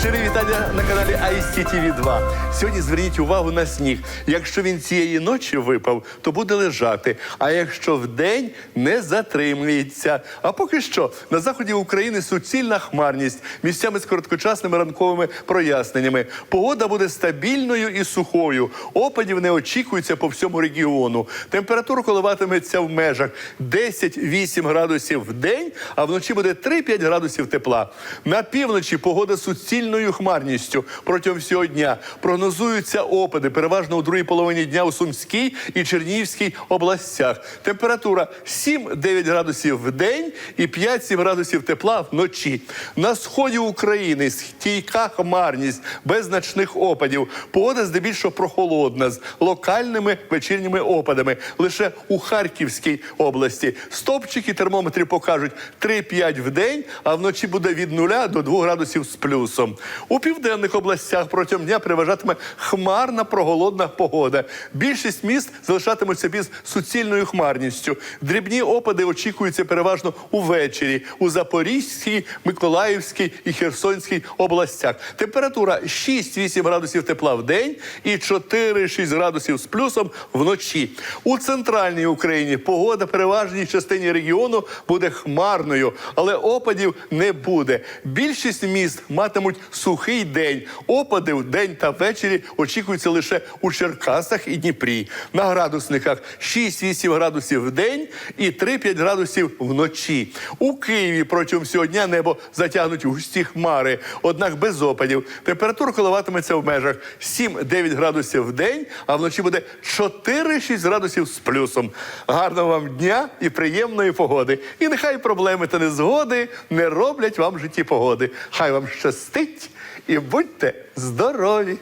Щирі вітання на каналі ICTV 2. Сьогодні зверніть увагу на сніг. Якщо він цієї ночі випав, то буде лежати. А якщо вдень не затримується. А поки що на заході України суцільна хмарність місцями з короткочасними ранковими проясненнями. Погода буде стабільною і сухою. Опадів не очікується по всьому регіону. Температура коливатиметься в межах 10-8 градусів в день, а вночі буде 3-5 градусів тепла. На півночі погода з суцільною хмарністю протягом всього дня. Прогнозуються опади, переважно у другій половині дня у Сумській і Чернігівській областях. Температура 7-9 градусів в день і 5-7 градусів тепла вночі. На сході України стійка хмарність без значних опадів. Погода здебільшого прохолодна з локальними вечірніми опадами. Лише у Харківській області стопчики термометрів покажуть 3-5 в день, а вночі буде від 0 до 2 градусів з плюсом. У південних областях протягом дня переважатиме хмарна проголодна погода. Більшість міст залишатимуться під суцільною хмарністю. Дрібні опади очікуються переважно увечері у Запорізькій, Миколаївській і Херсонській областях. Температура 6-8 градусів тепла в день і 4-6 градусів з плюсом вночі. У центральній Україні погода переважній частині регіону буде хмарною, але опадів не буде. Більшість міст матимуть сухий день. Опади в день та ввечері очікуються лише у Черкасах і Дніпрі. На градусниках 6-8 градусів в день і 3-5 градусів вночі. У Києві протягом всього дня небо затягнуть густі хмари, однак без опадів. Температура коливатиметься в межах 7-9 градусів в день, а вночі буде 4-6 градусів з плюсом. Гарного вам дня і приємної погоди. І нехай проблеми та незгоди не роблять вам житті погоди. Хай вам щастить і будьте здорові!